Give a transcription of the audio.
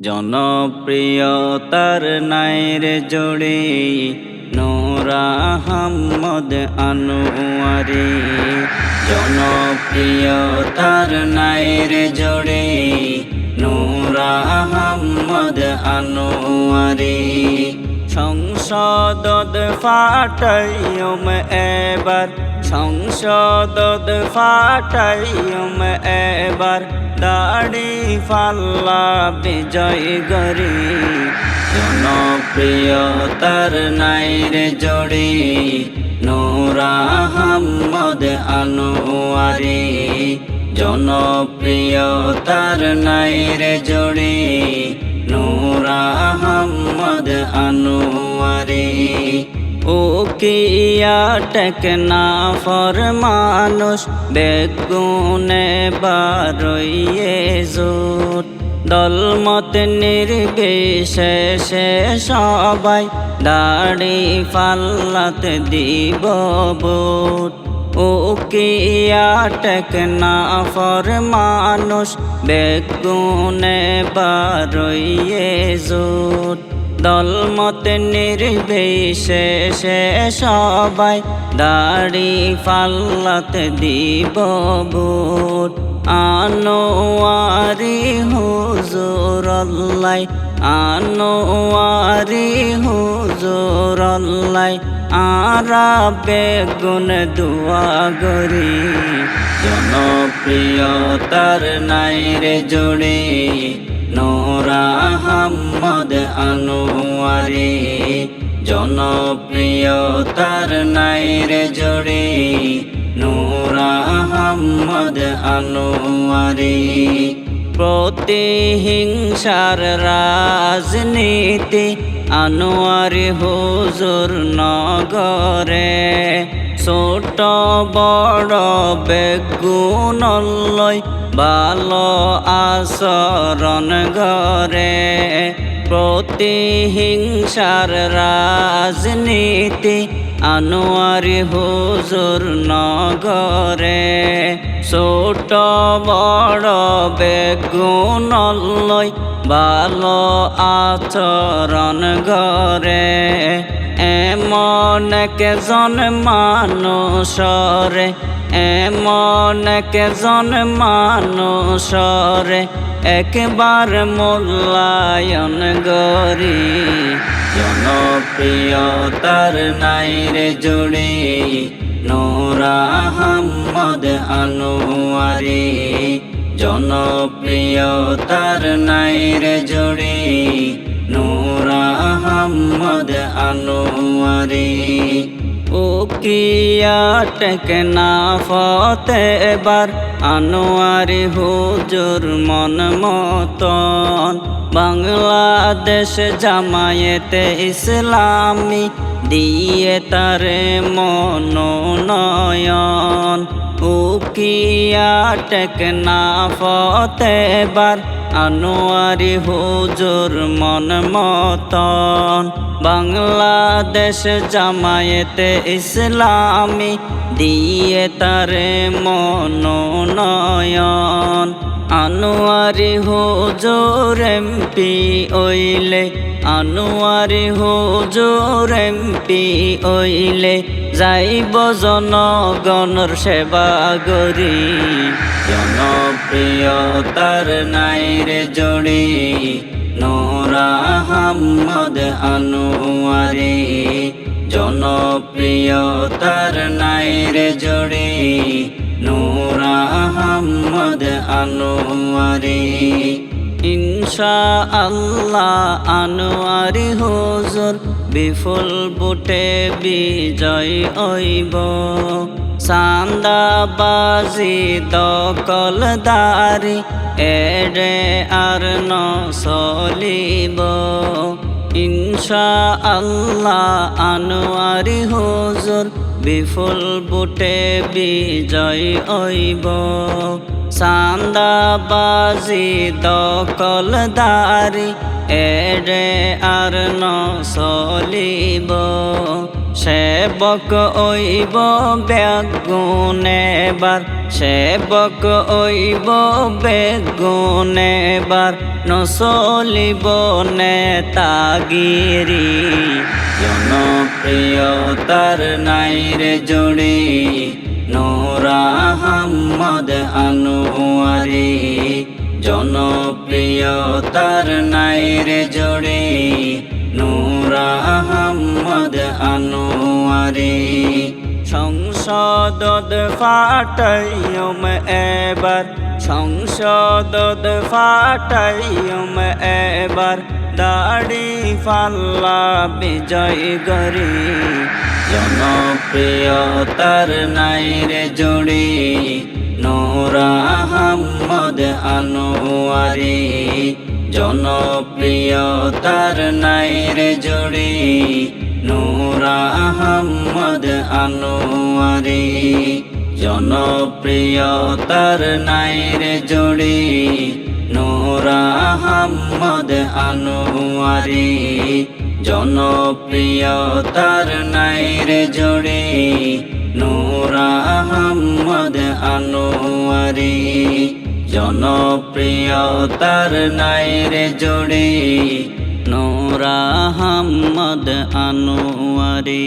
জনপ্রিয়তার নাইর জোড়ে নোরা আহম্মদ আনোয়ারি। জনপ্রিয়তার নাইর জোড়ে নোরা আহম্মদ আনোয়ারি। সংসদ ফাটাইম এবার সংসদ ফাটাইম এবার দাড়ি ফাল্লা বিজয় গরি। জনপ্রিয়তার নাইরে জড়ি, নোরা আহম্মদ আনোয়ারি। জনপ্রিয়তার নাইরে জড়ি, নোরা ও কিয়া টেকনা ফর মানুষ বেগুনে বারইয়ে জোট দলমত নির্বিশেষে সবাই দাড়ি ফাল্লাত দিব বুট ও কিয়া টেকনা ফর মানুষ বেগুনে বারইয়ে জোট দলমত নির্বিশেষে সবাই দাড়ি ফাল্লাত দিব বুট। আনোয়ারি হুজুর আল্লাহ আনোয়ারি হুজুর আল্লাহ আরা বেগুন দুয়া গরি জনপ্রিয়তার নাইরে জোড়ে নোরা আহম্মদ আনোয়ারি। জনপ্রিয়তার নাইরে জোড়ে। নোরা আহম্মদ আনোয়ারি। প্রতিহিংসার রাজনীতি আনোয়ারি হুজুর নগরে। ছোট বড় বেগুনলয় ভালো আচরণ গরে প্রতিহিংসার রাজনীতি আনোয়ারি হুজুর নগরে। ছোট বড় বেগুনলয় ভালো আচরণ গরে এমন কেজন মানুষরে, এমন কেজন মানুষরে, একবার মূল্যায়ন গরি জনপ্রিয়তার নাইরে জুড়ে, নোরা আহম্মদ আনোয়ারি। জনপ্রিয়তার নাইরে জুড়ে নোরা আহম্মদ আনোয়ারি। ও কিয়া টেকনা ফতে এবার আনোয়ারি হুজুর মন মতন। বাংলাদেশ জামায়েতে ইসলামী দিয়ে তারে মনোনয়ন। উকিয়া টেকনা ফতেবার আনোয়ারি হুজুর মন মতন। বাংলাদেশ জামায়েতে ইসলামী দিয়ে তারে মনোনয়ন। আনোয়ারি হুজুর এমপি ওইলে আনোয়ারি হুজুর এমপি ওইলে যাইব জনগণর সেবা করি। জনপ্রিয়তার নাইরে জড়ি, নোরা আহম্মদ আনোয়ারি। জনপ্রিয়তার নাইরে জড়ি, নোরা আহম্মদ আনোয়ারি। ইনশা আল্লাহ আনোয়ারি হুজুর বিফুল বুটে বিজয় অইব সান্দাবাজি দকলদারি এড়ে আর ন চলিব ইনশা আল্লাহ আনোয়ারি হুজুর বিফুল বুটে বিজয় অইব সান্দাবাজি দকলদারি এড়ে আর ন চলিব সেবক ওইব বেগুনেবার সেবক ওইব বেগুনেবার নসলিব নেতাগিরি। জনপ্রিয়তার নাই রে জোড়ে নোরা হাম্মদ আনোয়ারি। জনপ্রিয়তার নাই রে জোড়ে আনোয়ারি। সংসদ ফাটাইম এবার সংসদ ফাটাইম এবার, দাড়ি ফাল্লা বিজয় গরি জনপ্রিয়তার নাই রে জোড়ি, নোরা হাম্মদ আনোয়ারি। জনপ্রিয়তার নাই রে জোড়ি নোরা আহম্মদ আনোয়ারি, জনপ্রিয়তার নাই রে জোড়ি। নোরা আহম্মদ আনোয়ারি, জনপ্রিয়তার নাই রে জোড়ি। নোরা আহম্মদ আনোয়ারি, জনপ্রিয়তার নাই রে জোড়ি। নোরা হাম্মদ আনোয়ারি।